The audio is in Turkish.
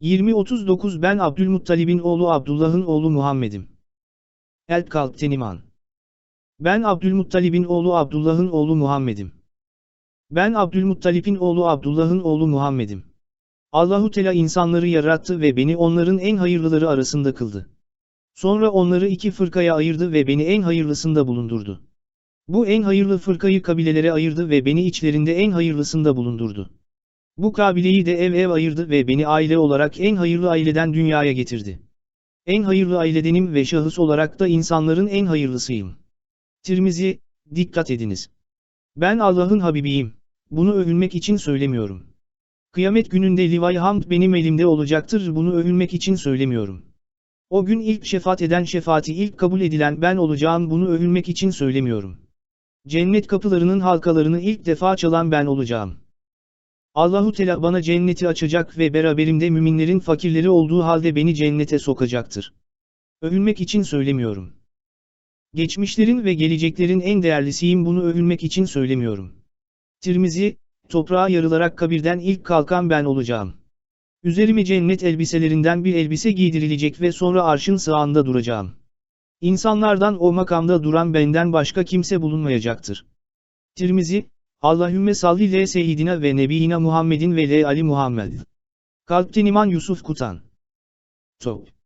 2039 Ben Abdülmuttalib'in oğlu Abdullah'ın oğlu Muhammed'im. Elp Kalpten İman. Ben Abdülmuttalib'in oğlu Abdullah'ın oğlu Muhammed'im. Ben Abdülmuttalib'in oğlu Abdullah'ın oğlu Muhammed'im. Allahu Teala insanları yarattı ve beni onların en hayırlıları arasında kıldı. Sonra onları iki fırkaya ayırdı ve beni en hayırlısında bulundurdu. Bu en hayırlı fırkayı kabilelere ayırdı ve beni içlerinde en hayırlısında bulundurdu. Bu kabileyi de ev ev ayırdı ve beni aile olarak en hayırlı aileden dünyaya getirdi. En hayırlı ailedenim ve şahıs olarak da insanların en hayırlısıyım. Tirmizi, dikkat ediniz. Ben Allah'ın Habibiyim. Bunu övünmek için söylemiyorum. Kıyamet gününde livay hamd benim elimde olacaktır bunu övünmek için söylemiyorum. O gün ilk şefaat eden şefaati ilk kabul edilen ben olacağım bunu övünmek için söylemiyorum. Cennet kapılarının halkalarını ilk defa çalan ben olacağım. Allahu Teala bana cenneti açacak ve beraberimde müminlerin fakirleri olduğu halde beni cennete sokacaktır. Övünmek için söylemiyorum. Geçmişlerin ve geleceklerin en değerlisiyim bunu övünmek için söylemiyorum. Tirmizi, toprağa yarılarak kabirden ilk kalkan ben olacağım. Üzerime cennet elbiselerinden bir elbise giydirilecek ve sonra arşın sağında duracağım. İnsanlardan o makamda duran benden başka kimse bulunmayacaktır. Tirmizi, Allahümme salli le seyyidina ve nebiyina Muhammedin ve le Ali Muhammed. Kalpten iman Yusuf Kutan. Top.